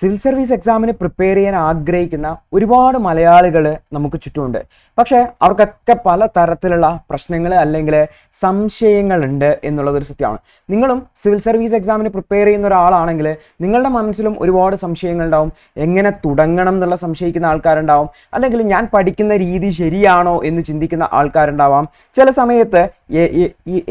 Civil service എക്സാമിന് prepare ചെയ്യാൻ ആഗ്രഹിക്കുന്ന ഒരുപാട് മലയാളികൾ നമുക്ക് ചുറ്റുമുണ്ട്. പക്ഷേ അവർക്കൊക്കെ പല തരത്തിലുള്ള പ്രശ്നങ്ങൾ അല്ലെങ്കിൽ സംശയങ്ങളുണ്ട് എന്നുള്ളതൊരു സത്യമാണ്. നിങ്ങളും സിവിൽ സർവീസ് എക്സാമിന് പ്രിപ്പയർ ചെയ്യുന്ന ഒരാളാണെങ്കിൽ നിങ്ങളുടെ മനസ്സിലും ഒരുപാട് സംശയങ്ങളുണ്ടാവും. എങ്ങനെ തുടങ്ങണം എന്നുള്ള സംശയിക്കുന്ന ആൾക്കാരുണ്ടാവും. അല്ലെങ്കിൽ ഞാൻ പഠിക്കുന്ന രീതി ശരിയാണോ എന്ന് ചിന്തിക്കുന്ന ആൾക്കാരുണ്ടാവാം. ചില സമയത്ത്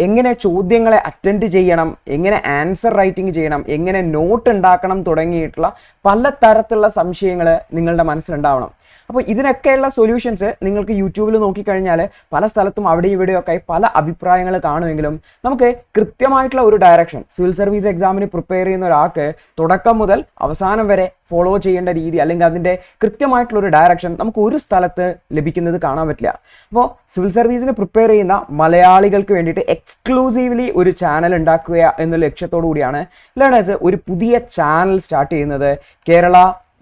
എങ്ങനെ ചോദ്യങ്ങളെ അറ്റൻഡ് ചെയ്യണം എങ്ങനെ ആൻസർ റൈറ്റിംഗ് ചെയ്യണം എങ്ങനെ നോട്ട് ഉണ്ടാക്കണം തുടങ്ങിയിട്ടുള്ള പല തരത്തിലുള്ള സംശയങ്ങൾ നിങ്ങളുടെ മനസ്സിലുണ്ടാവണം. അപ്പോൾ ഇതിനൊക്കെയുള്ള സൊല്യൂഷൻസ് നിങ്ങൾക്ക് യൂട്യൂബിൽ നോക്കിക്കഴിഞ്ഞാൽ പല സ്ഥലത്തും അവിടെയും ഇവിടെയൊക്കെ പല അഭിപ്രായങ്ങൾ കാണുമെങ്കിലും നമുക്ക് കൃത്യമായിട്ടുള്ള ഒരു ഡയറക്ഷൻ സിവിൽ സർവീസ് എക്സാമിന് പ്രിപ്പയർ ചെയ്യുന്ന ഒരാൾക്ക് തുടക്കം മുതൽ അവസാനം വരെ ഫോളോ ചെയ്യേണ്ട രീതി അല്ലെങ്കിൽ അതിന്റെ കൃത്യമായിട്ടുള്ള ഒരു ഡയറക്ഷൻ നമുക്ക് ഒരു സ്ഥലത്ത് ലഭിക്കുന്നത് കാണാൻ പറ്റില്ല. അപ്പോൾ സിവിൽ സർവീസിന് പ്രിപ്പയർ ചെയ്യുന്ന മലയാളികൾക്ക് വേണ്ടിയിട്ട് എക്സ്ക്ലൂസീവ്ലി ഒരു ചാനൽ ഉണ്ടാക്കുക എന്ന ലക്ഷ്യത്തോടു കൂടിയാണ്. ലേണേഴ്സ് ഒരു പുതിയ ചാനൽ സ്റ്റാർട്ട് ചെയ്യുന്നത്. Kerala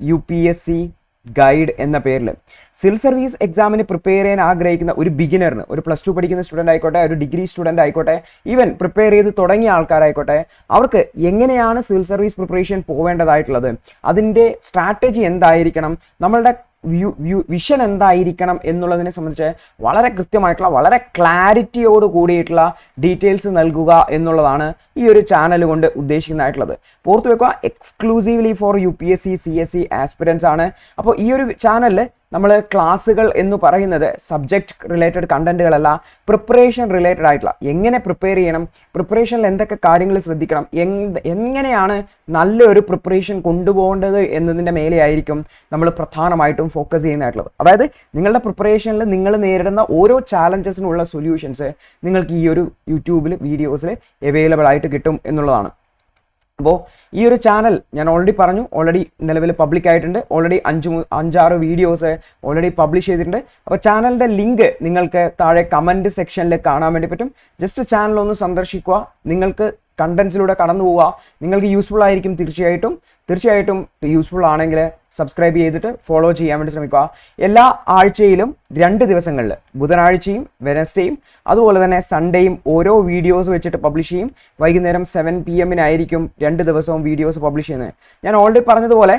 U P S C guide എന്ന പേരിൽ. സിവിൽ സർവീസ് എക്സാമിന് പ്രിപ്പയർ ചെയ്യാൻ ആഗ്രഹിക്കുന്ന ഒരു ബിഗിനറിന് ഒരു പ്ലസ് ടു പഠിക്കുന്ന സ്റ്റുഡന്റ് ആയിക്കോട്ടെ ഒരു ഡിഗ്രി സ്റ്റുഡന്റ് ആയിക്കോട്ടെ ഈവൻ പ്രിപ്പയർ ചെയ്ത് തുടങ്ങിയ ആൾക്കാരായിക്കോട്ടെ അവർക്ക് എങ്ങനെയാണ് സിവിൽ സർവീസ് പ്രിപ്പറേഷൻ പോവേണ്ടതായിട്ടുള്ളത്? അതിന്റെ സ്ട്രാറ്റജി എന്തായിരിക്കണം? നമ്മളുടെ വിഷൻ എന്തായിരിക്കണം എന്നുള്ളതിനെ സംബന്ധിച്ച് വളരെ കൃത്യമായിട്ടുള്ള വളരെ ക്ലാരിറ്റിയോട് കൂടിയിട്ടുള്ള ഡീറ്റെയിൽസ് നൽകുക എന്നുള്ളതാണ് ഈ ഒരു ചാനൽ കൊണ്ട് ഉദ്ദേശിക്കുന്നതായിട്ടുള്ളത്. ഓർത്ത് വെക്കുക exclusively for U P S C C S C aspirants ആണ്. അപ്പോൾ ഈ ഒരു ചാനലിൽ നമ്മൾ ക്ലാസ്സുകൾ എന്ന് പറയുന്നത് സബ്ജക്റ്റ് റിലേറ്റഡ് കണ്ടന്റുകളല്ല പ്രിപ്പറേഷൻ റിലേറ്റഡ് ആയിട്ടുള്ള. എങ്ങനെ പ്രിപ്പയർ ചെയ്യണം പ്രിപ്പറേഷനിൽ എന്തൊക്കെ കാര്യങ്ങൾ ശ്രദ്ധിക്കണം എങ്ങനെയാണ് നല്ലൊരു പ്രിപ്പറേഷൻ കൊണ്ടുപോകേണ്ടത് എന്നതിന്റെ മേലെയായിരിക്കും നമ്മൾ പ്രധാനമായിട്ടും ഫോക്കസ് ചെയ്യുന്നതായിട്ടുള്ളത്. അതായത് നിങ്ങളുടെ പ്രിപ്പറേഷനിൽ നിങ്ങൾ നേരിടുന്ന ഓരോ ചാലഞ്ചസിനുള്ള സൊല്യൂഷൻസ് നിങ്ങൾക്ക് ഈ ഒരു യൂട്യൂബിൽ വീഡിയോസിൽ അവൈലബിൾ ആയിട്ട് കിട്ടും എന്നുള്ളതാണ്. അപ്പോൾ ഈ ഒരു ചാനൽ ഞാൻ ഓൾറെഡി പറഞ്ഞു ഓൾറെഡി നിലവിൽ പബ്ലിക് ആയിട്ടുണ്ട് ഓൾറെഡി അഞ്ച് അഞ്ചാറ് വീഡിയോസ് ഓൾറെഡി പബ്ലിഷ് ചെയ്തിട്ടുണ്ട്. അപ്പോൾ ചാനലിന്റെ ലിങ്ക് നിങ്ങൾക്ക് താഴെ കമന്റ് സെക്ഷനിൽ കാണാൻ വേണ്ടി പറ്റും. ജസ്റ്റ് ചാനൽ ഒന്ന് സന്ദർശിക്കുക. നിങ്ങൾക്ക് കണ്ടന്റ്സിലൂടെ കടന്നു പോവുക. നിങ്ങൾക്ക് യൂസ്ഫുൾ ആയിരിക്കും തീർച്ചയായിട്ടും. തീർച്ചയായിട്ടും യൂസ്ഫുൾ ആണെങ്കിൽ സബ്സ്ക്രൈബ് ചെയ്തിട്ട് ഫോളോ ചെയ്യാൻ വേണ്ടി ശ്രമിക്കുക. എല്ലാ ആഴ്ചയിലും രണ്ട് ദിവസങ്ങളിൽ ബുധനാഴ്ചയും വെനസ്ഡേയും അതുപോലെ തന്നെ സൺഡേയും ഓരോ വീഡിയോസ് വെച്ചിട്ട് പബ്ലിഷ് ചെയ്യും. വൈകുന്നേരം സെവൻ പി എമ്മിനായിരിക്കും രണ്ട് ദിവസവും വീഡിയോസ് പബ്ലിഷ് ചെയ്യുന്നത്. ഞാൻ ഓൾറെഡി പറഞ്ഞതുപോലെ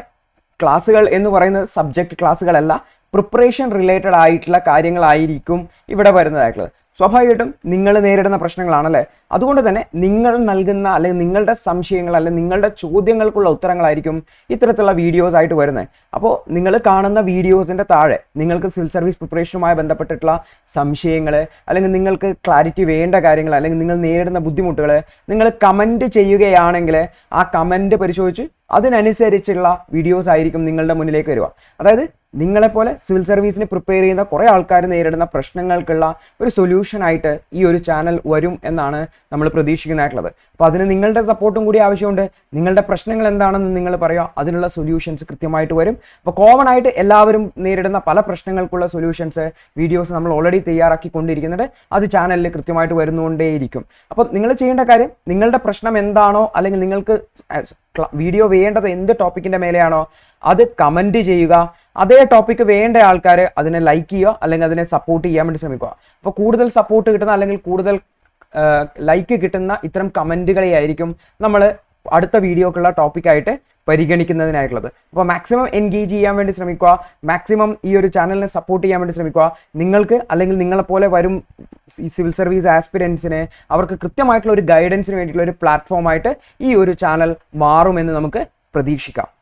ക്ലാസ്സുകൾ എന്ന് പറയുന്നത് സബ്ജക്റ്റ് ക്ലാസ്സുകളല്ല പ്രിപ്പറേഷൻ റിലേറ്റഡ് ആയിട്ടുള്ള കാര്യങ്ങളായിരിക്കും ഇവിടെ വരുന്നതായിട്ടുള്ളത്. സ്വാഭാവികമായിട്ടും നിങ്ങൾ നേരിടുന്ന പ്രശ്നങ്ങളാണല്ലേ? അതുകൊണ്ട് തന്നെ നിങ്ങൾ നൽകുന്ന അല്ലെങ്കിൽ നിങ്ങളുടെ സംശയങ്ങൾ അല്ലെങ്കിൽ നിങ്ങളുടെ ചോദ്യങ്ങൾക്കുള്ള ഉത്തരങ്ങളായിരിക്കും ഇത്തരത്തിലുള്ള വീഡിയോസ് ആയിട്ട് വരുന്നത് അപ്പോൾ നിങ്ങൾ കാണുന്ന വീഡിയോസിന്റെ താഴെ നിങ്ങൾക്ക് സിവിൽ സർവീസ് പ്രിപ്പറേഷനുമായി ബന്ധപ്പെട്ടിട്ടുള്ള സംശയങ്ങൾ അല്ലെങ്കിൽ നിങ്ങൾക്ക് ക്ലാരിറ്റി വേണ്ട കാര്യങ്ങൾ അല്ലെങ്കിൽ നിങ്ങൾ നേരിടുന്ന ബുദ്ധിമുട്ടുകൾ നിങ്ങൾ കമന്റ് ചെയ്യുകയാണെങ്കിൽ ആ കമന്റ് പരിശോധിച്ച് അതിനനുസരിച്ചുള്ള വീഡിയോസ് ആയിരിക്കും നിങ്ങളുടെ മുന്നിലേക്ക് വരിക. അതായത് നിങ്ങളെപ്പോലെ സിവിൽ സർവീസിന് പ്രിപ്പയർ ചെയ്യുന്ന കുറേ ആൾക്കാർ നേരിടുന്ന പ്രശ്നങ്ങൾക്കുള്ള ഒരു സൊല്യൂഷൻ ആയിട്ട് ഈ ഒരു ചാനൽ വരും എന്നാണ് നമ്മൾ പ്രതീക്ഷിക്കുന്നതായിട്ടുള്ളത്. അപ്പോൾ അതിന് നിങ്ങളുടെ സപ്പോർട്ടും കൂടി ആവശ്യമുണ്ട്. നിങ്ങളുടെ പ്രശ്നങ്ങൾ എന്താണെന്ന് നിങ്ങൾ പറയുക. അതിനുള്ള സൊല്യൂഷൻസ് കൃത്യമായിട്ട് വരും. അപ്പോൾ കോമൺ ആയിട്ട് എല്ലാവരും നേരിടുന്ന പല പ്രശ്നങ്ങൾക്കുള്ള സൊല്യൂഷൻസ് വീഡിയോസ് നമ്മൾ ഓൾറെഡി തയ്യാറാക്കി കൊണ്ടിരിക്കുന്നുണ്ട്. അത് ചാനലിൽ കൃത്യമായിട്ട് വരുന്നുകൊണ്ടേയിരിക്കും. അപ്പോൾ നിങ്ങൾ ചെയ്യേണ്ട കാര്യം നിങ്ങളുടെ പ്രശ്നം എന്താണോ അല്ലെങ്കിൽ നിങ്ങൾക്ക് വീഡിയോ വേണ്ടത് എന്ത് ടോപ്പിക്കിന്റെ മേലെയാണോ അത് കമന്റ് ചെയ്യുക. അതേ ടോപ്പിക്ക് വേണ്ട ആൾക്കാർ അതിനെ ലൈക്ക് ചെയ്യുക അല്ലെങ്കിൽ അതിനെ സപ്പോർട്ട് ചെയ്യാൻ വേണ്ടി ശ്രമിക്കുക. അപ്പോൾ കൂടുതൽ സപ്പോർട്ട് കിട്ടുന്ന അല്ലെങ്കിൽ കൂടുതൽ ലൈക്ക് കിട്ടുന്ന ഇത്തരം കമന്റുകളെയായിരിക്കും നമ്മൾ അടുത്ത വീഡിയോക്കുള്ള ടോപ്പിക്കായിട്ട് പരിഗണിക്കുന്നതിനായിട്ടുള്ളത്. അപ്പോൾ മാക്സിമം എൻഗേജ് ചെയ്യാൻ വേണ്ടി ശ്രമിക്കുക. മാക്സിമം ഈ ഒരു ചാനലിനെ സപ്പോർട്ട് ചെയ്യാൻ വേണ്ടി ശ്രമിക്കുക. നിങ്ങൾക്ക് അല്ലെങ്കിൽ നിങ്ങളെപ്പോലെ വരും സിവിൽ സർവീസ് ആസ്പിരൻസിന് അവർക്ക് കൃത്യമായിട്ടുള്ള ഒരു ഗൈഡൻസിന് വേണ്ടിയിട്ടുള്ള ഒരു പ്ലാറ്റ്ഫോമായിട്ട് ഈ ഒരു ചാനൽ മാറുമെന്ന് നമുക്ക് പ്രതീക്ഷിക്കാം.